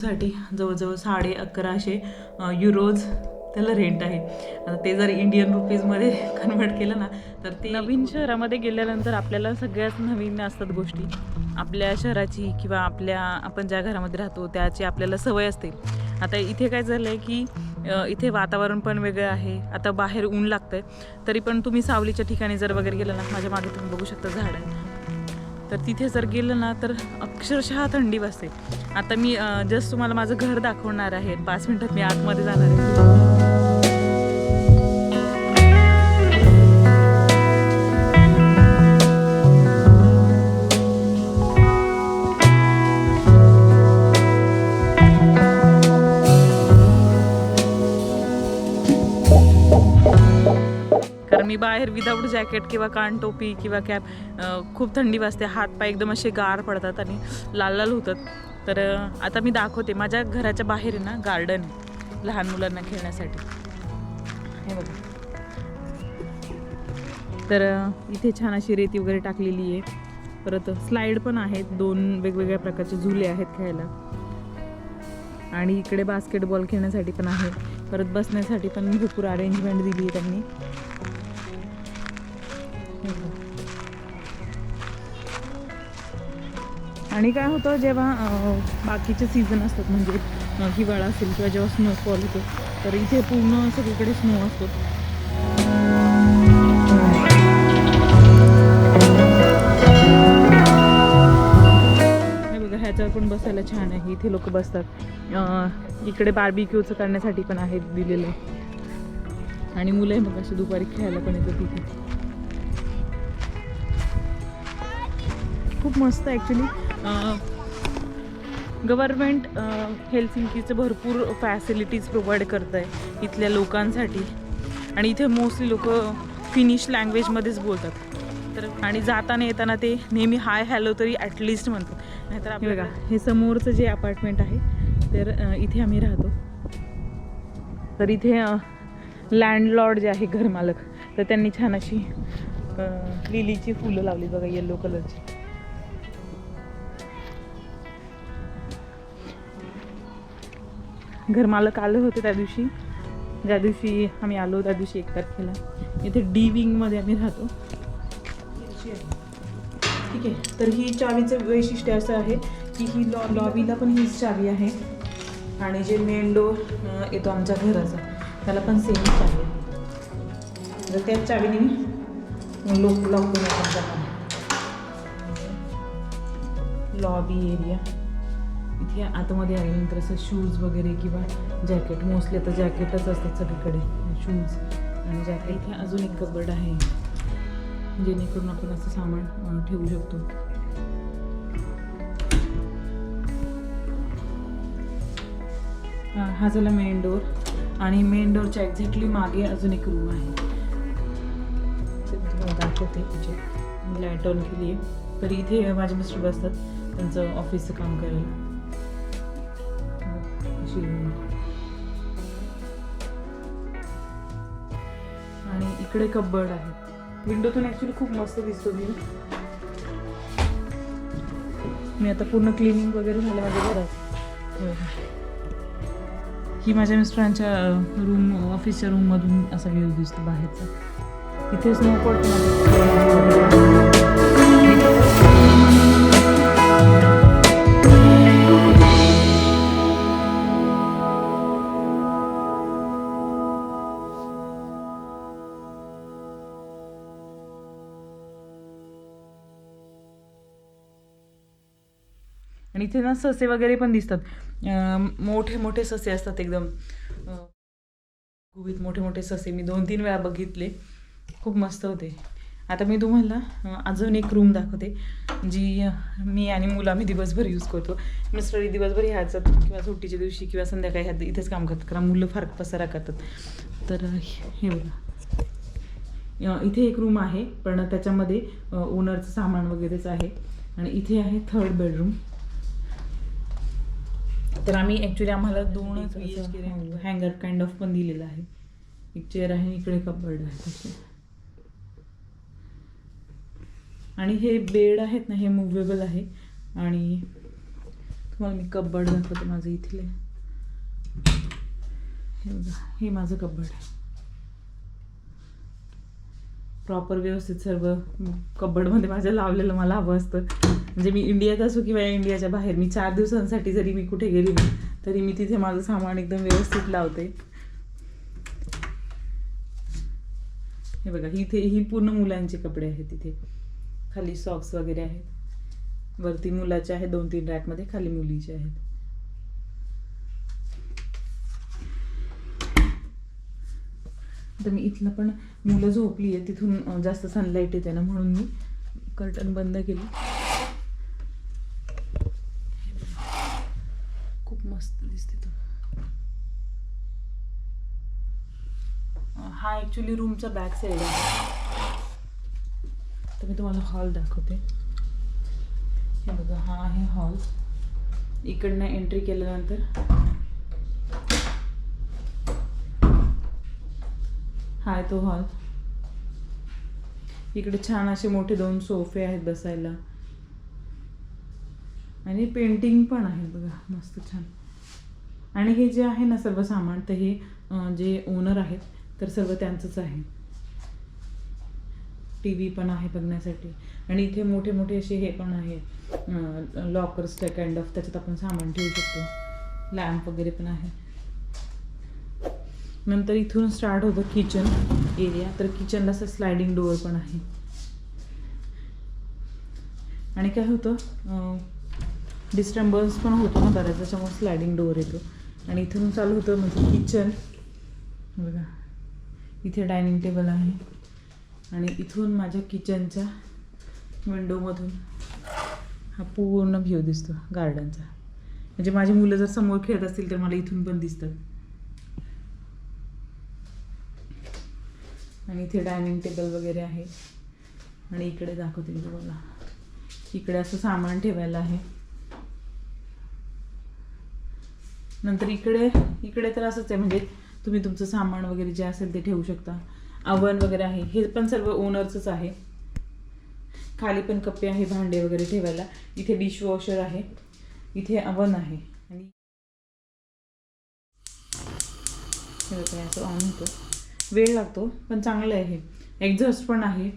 साठी जवळजवळ साडे अकराशे युरोज त्याला रेंट आहे. आता ते जर इंडियन रुपीजमध्ये कन्वर्ट केलं ना तर ते नवीन शहरामध्ये गेल्यानंतर आपल्याला सगळ्याच नवीन असतात गोष्टी. आपल्या शहराची किंवा आपल्या आपण ज्या घरामध्ये राहतो त्याची आपल्याला सवय असते. आता इथे काय झालं आहे की इथे वातावरण पण वेगळं आहे. आता बाहेर ऊन लागतं आहे तरी पण तुम्ही सावलीच्या ठिकाणी जर वगैरे गेलं ना माझ्या मागे तुम्ही बघू शकता झाड. आहे तर तिथे जर गेलं ना तर अक्षरशः थंडी बसते. आता मी जस्ट तुम्हाला माझं घर दाखवणार आहे. पाच मिनिटात मी आतमध्ये जाणार आहे. कारण विदाऊट जॅकेट किंवा कान टोपी किंवा कॅप खूप थंडी वाजते. हात पाय एकदम असे गार पडतात आणि लाल लाल होतात. तर आता मी दाखवते. माझ्या घराच्या बाहेर आहे ना गार्डन आहे लहान मुलांना खेळण्यासाठी. हे बघा. तर इथे छान अशी रेती वगैरे टाकलेली आहे. परत स्लाईड पण आहेत. दोन वेगवेगळ्या प्रकारचे झुले आहेत खेळायला. आणि इकडे बास्केटबॉल खेळण्यासाठी पण आहे. परत बसण्यासाठी पण भरपूर अरेंजमेंट दिली आहे त्यांनी. आणि काय होतं जेव्हा बाकीचे सीझन असतात म्हणजे हिवाळा असेल किंवा जेव्हा स्नोफॉल होतो तर इथे पूर्ण सगळीकडे स्नो असतो. बघा ह्याच्यावर पण बसायला छान आहे. इथे लोक बसतात. इकडे बार्बिक्यूचं करण्यासाठी पण आहे दिलेलं. आणि मुलं आहे अशी दुपारी खेळायला पण येतात तिथे खूप मस्त ॲक्च्युली गव्हर्मेंट हेल्सिंकीचं भरपूर फॅसिलिटीज प्रोव्हाइड करत आहे इथल्या लोकांसाठी. आणि इथे मोस्टली लोक फिनिश लँग्वेजमध्येच बोलतात. तर आणि जाताना येताना ते नेहमी हाय हॅलो तरी ॲटलिस्ट म्हणतात. नाहीतर आपल्याला हे समोरचं जे अपार्टमेंट आहे तर इथे आम्ही राहतो. तर इथे लँडलॉर्ड जे आहे घरमालक तर त्यांनी छान अशी लिलीची फुलं लावली बघा येल्लो कलरची घरमालक आले होते त्या दिवशी. ज्या दिवशी आम्ही आलो त्या दिवशी एक तारखेला. इथे डी विंगमध्ये आम्ही राहतो. ठीक आहे. तर ही चावीचं वैशिष्ट्य असं आहे की ही लॉ लॉबीला पण हीच चावी आहे. आणि जे मेन डोर येतो आमच्या घराचा. त्याला पण सेम चावी आहे. तर त्याच चावीने मी लोक लॉक करून लॉबी एरिया इथे आतमध्ये आल्यानंतर असं शूज वगैरे किंवा जॅकेट मोस्टली आता जॅकेटच असतात सगळीकडे. शूज आणि जॅकेट इथे अजून एक कबड आहे. जेणेकरून आपण असं सामान ठेवू शकतो. हा झाला मेन डोर आणि मेन डोरच्या एक्झॅक्टली मागे अजून एक रूम आहे. तुम्हाला दाखवते. म्हणजे मी लाइट ऑन केली आहे तरी इथे माझे मिस्टर बसतात. त्यांचं ऑफिसचं काम करायला. अशी आणि इकडे कब्बड आहे. विंडोतून ॲक्च्युली खूप मस्त दिसतो व्ह्यू मी आता पूर्ण क्लिनिंग वगैरे झालं माझ्या घरात. ही माझ्या मिस्टरांच्या रूम ऑफिसच्या रूममधून असा व्ह्यू दिसतो बाहेरचा. इथेच नको आणि इथे ना ससे वगैरे पण दिसतात. मोठे मोठे ससे असतात एकदम. गुबीत मोठे मोठे ससे. मी दोन तीन वेळा बघितले. खूप मस्त होते. आता मी तुम्हाला अजून एक रूम दाखवते जी मी आणि मुलं आम्ही दिवसभर यूज करतो. मिस्टरी दिवसभर ह्याच्यात किंवा सुट्टीच्या दिवशी किंवा संध्याकाळी ह्या इथेच काम करतात. कारण मुलं फार पसारा करतात. तर हे बघा. इथे एक रूम आहे पण त्याच्यामध्ये ओनरचं सामान वगैरेच आहे. आणि इथे आहे थर्ड बेडरूम तर आम्ही ॲक्च्युली आम्हाला दोनच हँगर काइंड ऑफ पण दिलेलं आहे. एक चेअर आहे इकडे कबर्ड आहे. तसे आणि हे बेड आहेत ना हे मुव्हेबल आहे. आणि तुम्हाला मी कब्बड दाखवते माझं इथले. हे बघा हे माझं कब्बड आहे. प्रॉपर व्यवस्थित सर्व कब्बडमध्ये माझ्या लावलेलं मला हवं असतं. म्हणजे मी इंडियात असो किंवा इंडियाच्या बाहेर मी चार दिवसांसाठी जरी मी कुठे गेली तरी मी तिथे माझं सामान एकदम व्यवस्थित लावते. हे बघा इथे ही पूर्ण मुलांचे कपडे आहेत तिथे. खाली सॉक्स वगैरे आहेत. वरती मुलाचे आहेत दोन तीन रॅकमध्ये खाली मुलीचे आहेत. तर मी इथलं पण मुलं झोपली आहे तिथून जास्त सनलाईट येते ना म्हणून मी कर्टन बंद केली. खूप मस्त दिसते तो. हा ॲक्च्युली रूमचा बॅक साईड आहे. तर मी तुम्हाला हॉल दाखवते. हे बघा हा आहे हॉल इकडनं एंट्री केल्यानंतर हाय तो हॉल. इकडे छान असे मोठे दोन सोफे आहेत बसायला. आणि पेंटिंग पण आहे बघा मस्त छान. आणि हे जे आहे ना सर्व सामान तर हे जे ओनर आहेत तर सर्व त्यांचंच आहे. टी व्ही पण आहे बघण्यासाठी. आणि इथे मोठे मोठे असे हे पण आहे लॉकर्स काइंड ऑफ त्याच्यात आपण सामान ठेवू शकतो. लॅम्प वगैरे पण आहे. नंतर इथून स्टार्ट होतं किचन एरिया तर किचनला असं स्लायडिंग डोअर पण आहे. आणि काय होतं डिस्टर्बन्स पण होतो ना बऱ्याच त्याच्यामुळे स्लायडिंग डोअर येतो. आणि इथून चालू होतं म्हणजे किचन बघा. इथे डायनिंग टेबल आहे. आणि इथून माझ्या किचनच्या विंडोमधून हा पूर्ण व्ह्यू दिसतो गार्डनचा म्हणजे माझी मुलं जर समोर खेळत असतील तर मला इथून पण दिसतात. आणि इथे डायनिंग टेबल वगैरे आहे. आणि इकडे दाखवते मी तुम्हाला. इकडे असं सामान ठेवायला आहे. नंतर इकडे इकडे तर असंच आहे म्हणजे तुम्ही तुमचं सामान वगैरे जे असेल ते ठेवू शकता. अवन वगैरे आहे. हे पण सर्व ओनरचंच आहे. खाली पण कप्पे आहे भांडे वगैरे ठेवायला. इथे डिशवॉशर आहे. इथे अवन आहे. आणि असं ऑन होतं. वेळ लागतो पण चांगलं आहे एक्झॉस्ट पण आहे.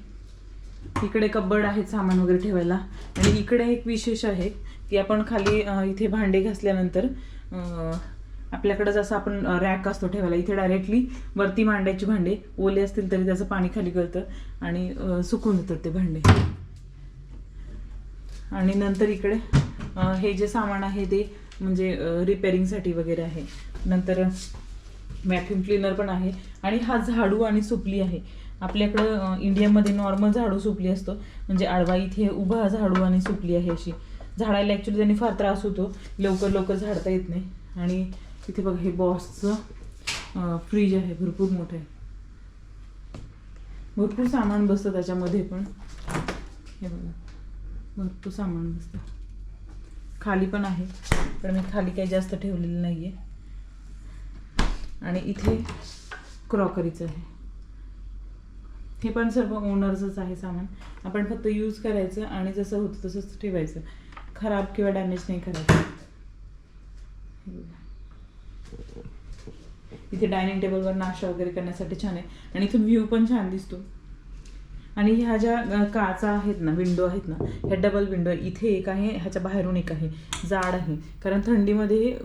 इकडे कब्बड आहेत सामान वगैरे ठेवायला. आणि इकडे एक विशेष आहे की आपण खाली इथे भांडे घासल्यानंतर आपल्याकडं जसं आपण रॅक असतो ठेवायला इथे डायरेक्टली वरती मांडायची भांडे. ओले असतील तरी त्याचं पाणी खाली गळतं आणि सुकून येतात ते भांडे. आणि नंतर इकडे हे जे सामान आहे ते म्हणजे रिपेअरिंगसाठी वगैरे आहे. नंतर व्हॅक्यूम क्लीनर पण आहे आणि हा झाडू आणि सुपली आहे. आपल्याकडं इंडियामध्ये नॉर्मल झाडू सुपली असतो. म्हणजे आडवा इथे उभा झाडू आणि सुपली आहे अशी. झाडायला ॲक्च्युली त्यांनी फार त्रास होतो. लवकर लवकर झाडता येत नाही. आणि तिथे बघा हे बॉसचं फ्रीज आहे. भरपूर मोठं आहे. भरपूर सामान बसतं त्याच्यामध्ये पण. हे बघा. भरपूर सामान बसतं. खाली पण आहे पण मी खाली काही जास्त ठेवलेलं नाही आहे आणि इथे क्रॉकरीचं आहे. हे पण सर्व ओनरचंच आहे सामान. आपण फक्त यूज करायचं आणि जसं होतं तसंच ठेवायचं. खराब किंवा डॅमेज नाही करायचं. इथे डायनिंग टेबलवर नाश्ता वगैरे करण्यासाठी छान आहे. आणि इथून व्ह्यू पण छान दिसतो. आणि ह्या ज्या काचा आहेत ना विंडो आहेत ना ह्या डबल विंडो आहे इथे एक आहे ह्याच्या बाहेरून एक आहे. जाड आहे. कारण थंडीमध्ये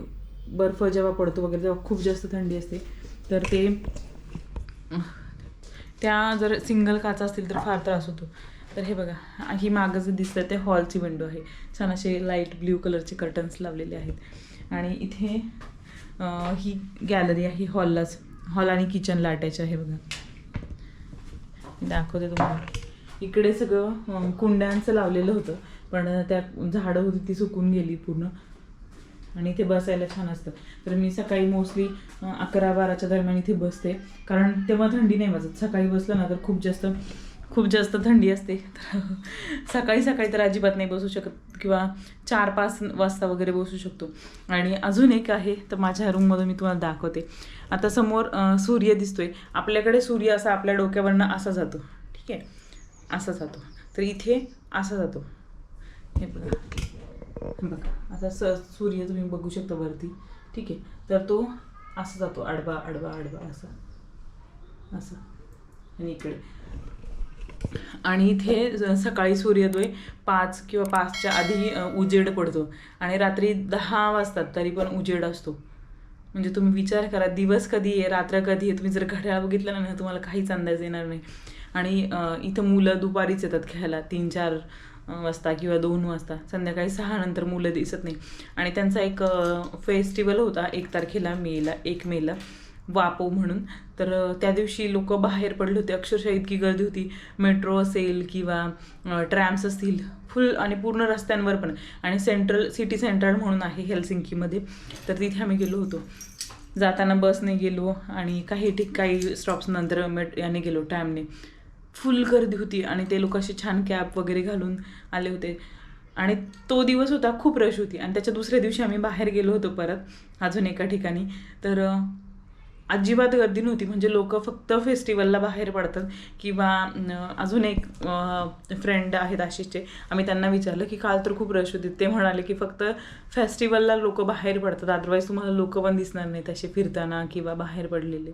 बर्फ जेव्हा पडतो वगैरे तेव्हा खूप जास्त थंडी असते. तर ते त्या जर सिंगल काचा असतील तर फार त्रास होतो. तर हे बघा ही मागं जे दिसतं ते हॉलची विंडो आहे. छान असे लाइट ब्ल्यू कलरचे कर्टन्स लावलेले आहेत. आणि इथे ही गॅलरी आहे हॉललाच. हॉल आणि किचनला अटॅच आहे बघा. दाखवते तुम्हाला. इकडे सगळं कुंड्यांचं लावलेलं होतं. पण त्या झाडं होती ती सुकून गेली पूर्ण. आणि इथे बसायला छान असतं. तर मी सकाळी मोस्टली अकरा बाराच्या दरम्यान इथे बसते. कारण तेव्हा थंडी नाही वाजत. सकाळी बसलं ना तर खूप जास्त खूप जास्त थंडी असते. तर सकाळी सकाळी तर अजिबात नाही बसू शकत. किंवा चार पाच वाजता वगैरे बसू शकतो. आणि अजून एक आहे तर माझ्या रूममधून मी तुम्हाला दाखवते. आता समोर सूर्य दिसतोय. आपल्याकडे सूर्य असा आपल्या डोक्यावरनं असा जातो. ठीक आहे? असा जातो. तर इथे असा जातो. हे बघा. बघा आता स सूर्य तुम्ही बघू शकता वरती. ठीक आहे. तर तो असं जातो आडवा आडवा आडवा असं. असं. आणि इकडे. आणि इथे सकाळी सूर्योदय पाच किंवा पाचच्या आधी उजेड पडतो. आणि रात्री दहा वाजतात तरी पण उजेड असतो. म्हणजे तुम्ही विचार करा दिवस कधी आहे रात्र कधी आहे तुम्ही जर घड्याळ बघितलं ना तुम्हाला काहीच अंदाज येणार नाही. आणि इथं मुलं दुपारीच येतात खेळायला तीन चार वाजता किंवा दोन वाजता. संध्याकाळी सहा नंतर मुलं दिसत नाही. आणि त्यांचा एक फेस्टिवल होता एक तारखेला मेला एक मेला. वापो म्हणून. तर त्या दिवशी लोक बाहेर पडले होते. अक्षरशः इतकी गर्दी होती. मेट्रो असेल किंवा ट्रॅम्स असतील फुल आणि पूर्ण रस्त्यांवर पण. आणि सेंट्रल सिटी सेंट्रल म्हणून आहे हेल्सिंकीमध्ये तर तिथे आम्ही गेलो होतो. जाताना बसने गेलो आणि काही ठिक काही स्टॉप्स नंतर मेट याने गेलो ट्रॅमने फुल गर्दी होती आणि ते लोक असे छान कॅप वगैरे घालून आले होते. आणि तो दिवस होता खूप रश होती. आणि त्याच्या दुसऱ्या दिवशी आम्ही बाहेर गेलो होतो परत अजून एका ठिकाणी. तर अजिबात गर्दी नव्हती. म्हणजे लोक फक्त फेस्टिवलला बाहेर पडतात किंवा अजून एक फ्रेंड आहेत आशिषचे. आम्ही त्यांना विचारलं की काल तर खूप रश होती. ते म्हणाले की फक्त फेस्टिवलला लोक बाहेर पडतात. अदरवाईज तुम्हाला लोक पण दिसणार नाहीत असे फिरताना किंवा बाहेर पडलेले.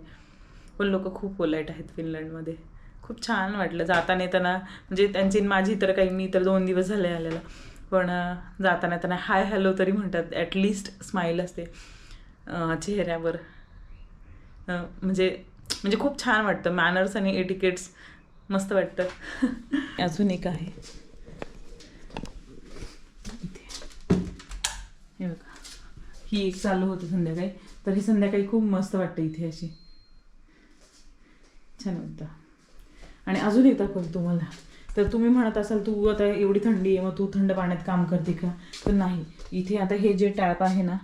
पण लोक खूप पोलाईट आहेत फिनलँडमध्ये. खूप छान वाटलं. जाताना येताना म्हणजे त्यांची माझी तर काही मी तर दोन दिवस झाले आलेला. पण जाताना येताना हाय हॅलो तरी म्हणतात ॲटलिस्ट स्माईल असते चेहऱ्यावर. म्हणजे म्हणजे खूप छान वाटतं. मॅनर्स आणि एटिकेट्स मस्त वाटतं. अजून एक आहे. इथे. हे बघा. ही एक चालू होती संध्याकाळी. तर ही संध्याकाळी खूप मस्त वाटतं इथे अशी. छान वाटतं. आणि अजून एक दाखवतो तुम्हाला. तर तुम्ही म्हणत असाल तू आता एवढी थंडी आहे मग तू थंड पाण्यात काम करते का? तर नाही. इथे आता हे जे टॅप आहे ना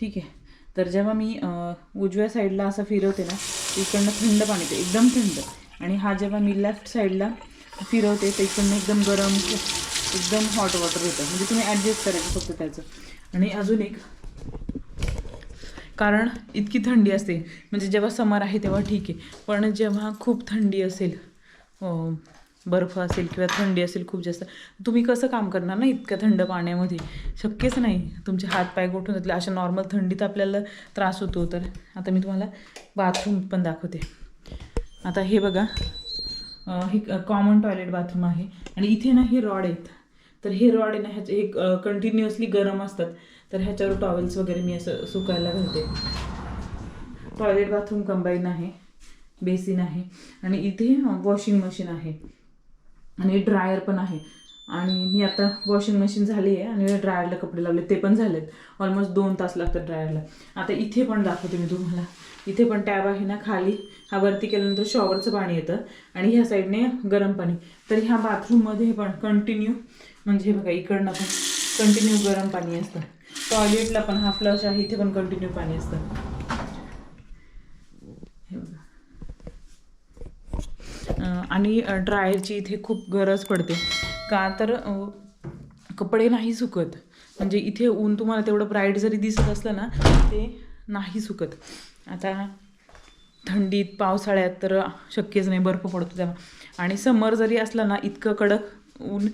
ठीक आहे. तर जेव्हा मी उजव्या साईडला असं फिरवते ना इकडनं थंड पाणी येते एकदम थंड. आणि हा जेव्हा मी लेफ्ट साईडला फिरवते तर इकडनं एकदम गरम एकदम हॉट वॉटर येतं. म्हणजे तुम्ही ॲडजस्ट करायचं फक्त त्याचं. आणि अजून एक कारण इतकी थंडी असते. म्हणजे जेव्हा समर आहे तेव्हा ठीक आहे. पण जेव्हा खूप थंडी असेल बर्फ असेल किंवा थंडी असेल खूप जास्त. तुम्ही कसं काम करणार ना इतक्या थंड पाण्यामध्ये? शक्यच नाही. तुमचे हात पाय गोठून जातले. अशा नॉर्मल थंडीत आपल्याला त्रास होतो. तर आता मी तुम्हाला बाथरूम पण दाखवते. आता हे बघा. हे कॉमन टॉयलेट बाथरूम आहे. आणि इथे ना हे रॉड आहेत. तर हे रॉड आहे ना ह्याचे हे कंटिन्युअसली गरम असतात. तर ह्याच्यावर टॉवेल्स वगैरे मी असं सुकायला घालते. टॉयलेट बाथरूम कंबाईन आहे. बेसिन आहे. आणि इथे वॉशिंग मशीन आहे. आणि ड्रायर पण आहे. आणि मी आता वॉशिंग मशीन झाली आहे आणि ड्रायरला कपडे लावले. ते पण झालेत. ऑलमोस्ट दोन तास लागतात ड्रायरला. आता इथे पण दाखवते मी तुम्हाला. इथे पण टॅब आहे ना खाली. हा वरती केल्यानंतर शॉवरचं पाणी येतं. आणि ह्या साईडने गरम पाणी. तर ह्या बाथरूममध्ये पण कंटिन्यू म्हणजे हे बघा इकडनं पण कंटिन्यू गरम पाणी असतं. टॉयलेटला पण हा फ्लश आहे. इथे पण कंटिन्यू पाणी असतं हे बघा अं, आणि ड्रायरची इथे खूप गरज पडते. का तर कपडे नाही सुकत. म्हणजे इथे ऊन तुम्हाला तेवढं ब्राईट जरी दिसत असलं ना ते नाही सुकत. आता थंडीत पावसाळ्यात तर शक्यच नाही बर्फ पडतो तेव्हा. आणि समर जरी असला ना इतकं कडक ऊन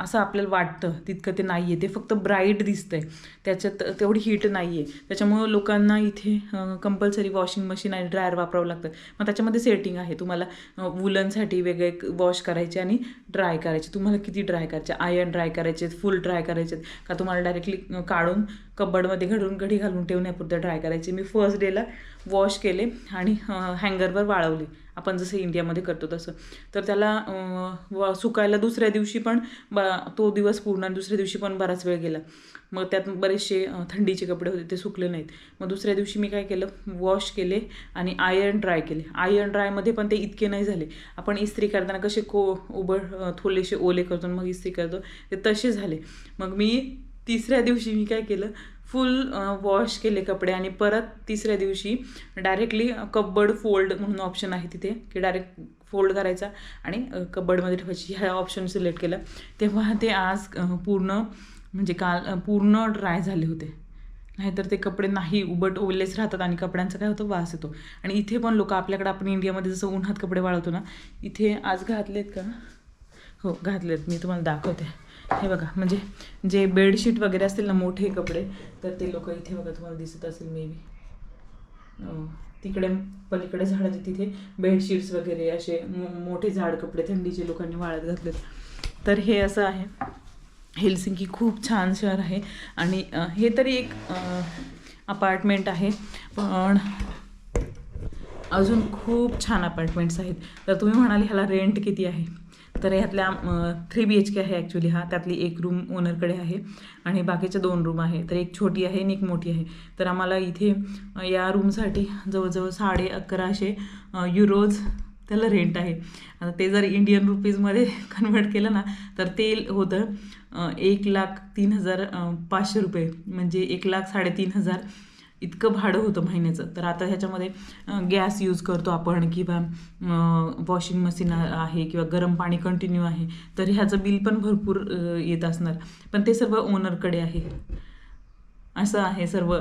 असं आपल्याला वाटतं तितकं ते नाही आहे ते फक्त ब्राईट दिसतंय. त्याच्यात तेवढी हीट नाही आहे त्याच्यामुळं लोकांना इथे कंपल्सरी वॉशिंग मशीन आणि ड्रायर वापरावं लागतं. मग त्याच्यामध्ये सेटिंग आहे. तुम्हाला वुलनसाठी वेगळे वॉश करायचे आणि ड्राय करायचे. तुम्हाला किती ड्राय करायचे? आयर्न ड्राय करायचे फुल ड्राय करायचे. का तुम्हाला डायरेक्टली काढून कबडमध्ये घडून घडी घालून ठेवण्यापुरतं ड्राय करायचे. मी फर्स्ट डेला वॉश केले आणि हँगरवर वाळवले. आपण जसं इंडियामध्ये करतो तसं. तर त्याला व सुकायला दुसऱ्या दिवशी पण ब तो दिवस पूर्ण आणि दुसऱ्या दिवशी पण बराच वेळ गेला. मग त्यात बरेचसे थंडीचे कपडे होते ते सुकले नाहीत. मग दुसऱ्या दिवशी मी काय केलं वॉश केले आणि आयर्न ड्राय केले. आयर्न ड्रायमध्ये पण ते इतके नाही झाले. आपण इस्त्री करताना कसे को उबड थोलेसे थोडेसे ओले करतो मग इस्त्री करतो ते तसे झाले. मग मी तिसऱ्या दिवशी मी काय केलं फुल वॉश केले कपडे आणि परत तिसऱ्या दिवशी डायरेक्टली कब्बड फोल्ड म्हणून ऑप्शन आहे तिथे की डायरेक्ट फोल्ड करायचा आणि कबडमध्ये ठेवायची. ह्या ऑप्शन सिलेक्ट केलं. तेव्हा ते आज पूर्ण म्हणजे काल पूर्ण ड्राय झाले होते. नाहीतर ते कपडे नाही उबट ओलेच राहतात आणि कपड्यांचा काय होतं वास येतो. आणि इथे पण लोक आपल्याकडे आपण इंडियामध्ये जसं उन्हात कपडे वाळवतो ना इथे आज घातलेत का? हो घातलेत. मी तुम्हाला दाखवते. हे बघा म्हणजे जे बेडशीट वगैरे असतील ना मोठे कपडे तर ते लोक इथे बघा तुम्हाला दिसत असेल मे बी तिकडे पलीकडे झाडाचे तिथे बेडशीट्स वगैरे असे मो मोठे झाड कपडे थंडीचे लोकांनी वाळत घातलेत. तर हे असं आहे. हेलसिंकी खूप छान शहर आहे आणि हे तरी एक अपार्टमेंट आहे. पण अजून खूप छान अपार्टमेंट्स आहेत. तर तुम्ही म्हणाल ह्याला रेंट किती आहे? तर ह्यातल्या थ्री बी एच के आहे ॲक्च्युली हा. त्यातली एक रूम ओनरकडे आहे आणि बाकीच्या दोन रूम आहे. तर एक छोटी आहे आणि एक मोठी आहे. तर आम्हाला इथे या रूमसाठी जवळजवळ साडे अकराशे युरोज त्याला रेंट आहे. आता ते जर इंडियन रुपीजमध्ये कन्वर्ट केलं ना तर ते होतं एक लाख तीन हजार पाचशे रुपये. म्हणजे एक लाख साडेतीन हजार इतकं भाडं होतं महिन्याचं. तर आता ह्याच्यामध्ये गॅस यूज करतो आपण किंवा वॉशिंग मशीन आहे किंवा गरम पाणी कंटिन्यू आहे तर ह्याचं बिल पण भरपूर येत असणार. पण ते सर्व ओनरकडे आहे. असं आहे सर्व.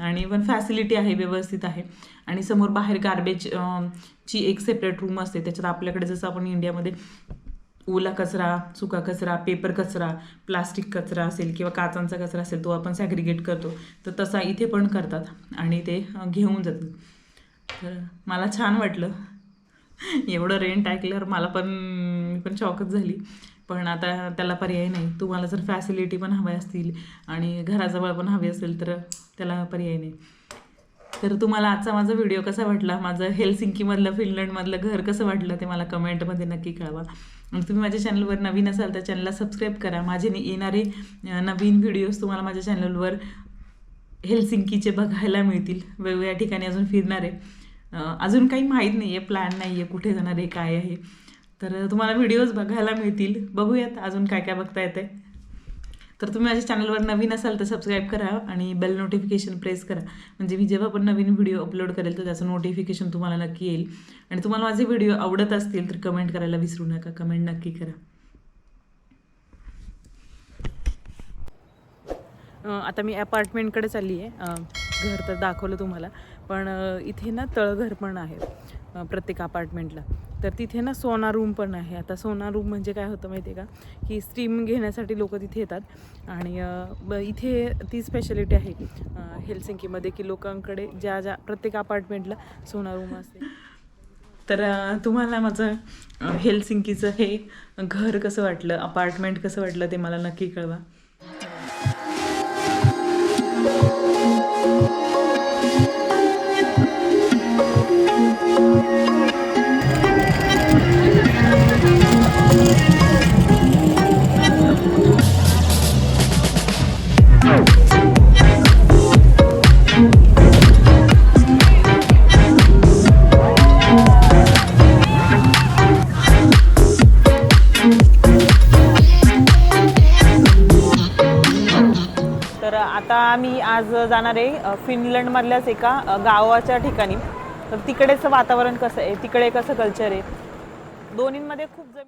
आणि पण फॅसिलिटी आहे व्यवस्थित आहे. आणि समोर बाहेर गार्बेज ची एक सेपरेट रूम असते. त्याच्यात आपल्याकडे जसं आपण इंडियामध्ये ओला कचरा सुका कचरा पेपर कचरा प्लास्टिक कचरा असेल किंवा काचांचा कचरा असेल तो आपण सॅग्रिगेट करतो. तर तसा इथे पण करतात आणि ते घेऊन जातात. तर मला छान वाटलं. एवढं रेंट ऐकल्यावर मला पण मी पण शॉकच झाली. पण आता त्याला पर्याय नाही. तुम्हाला जर फॅसिलिटी पण हव्या असतील आणि घराजवळ पण हवी असेल तर त्याला पर्याय नाही. तर तुम्हाला आजचा माझा व्हिडिओ कसा वाटला? माझं हेलसिंकीमधलं फिनलंडमधलं घर कसं वाटलं ते मला कमेंटमध्ये नक्की कळवा. आणि तुम्ही माझ्या चॅनलवर नवीन असाल तर चॅनलला सबस्क्राईब करा. माझे ने- येणारे नवीन व्हिडिओज तुम्हाला माझ्या चॅनलवर हेलसिंकीचे बघायला मिळतील. वेगवेगळ्या ठिकाणी अजून फिरणारे अजून काही माहीत नाही आहे प्लॅन नाही आहे कुठे जाणार आहे काय आहे. तर तुम्हाला व्हिडिओज बघायला मिळतील. बघूयात अजून काय काय बघता येते तर तुम्ही माझ्या चॅनलवर नवीन असाल तर सबस्क्राईब करा आणि बेल नोटिफिकेशन प्रेस करा. म्हणजे मी जेव्हा पण नवीन व्हिडिओ अपलोड करेल तर त्याचं नोटिफिकेशन तुम्हाला नक्की येईल. आणि तुम्हाला माझे व्हिडिओ आवडत असतील तर कमेंट करायला विसरू नका. कमेंट नक्की करा. आता मी अपार्टमेंटकडे चालली आहे घर तर दाखवलं तुम्हाला. पण इथे ना तळघर पण आहे प्रत्येक अपार्टमेंटला. तर तिथे ना सोना रूम पण आहे. आता सोना रूम म्हणजे काय होतं माहिती आहे का? की स्ट्रीम घेण्यासाठी लोक तिथे येतात आणि ब- इथे ती स्पेशालिटी आहे अ, हेलसिंकीमध्ये की लोकांकडे ज्या ज्या प्रत्येक अपार्टमेंटला सोना रूम असते. तर तुम्हाला माझं अ, हेलसिंकीचं हे घर कसं वाटलं अपार्टमेंट कसं वाटलं ते मला नक्की कळवा. जाणार आहे फिनलंडमधल्याच एका गावाच्या ठिकाणी. तर तिकडेच वातावरण कसं आहे? तिकडे कसं कल्चर आहे? दोन्हीमध्ये खूप जमीन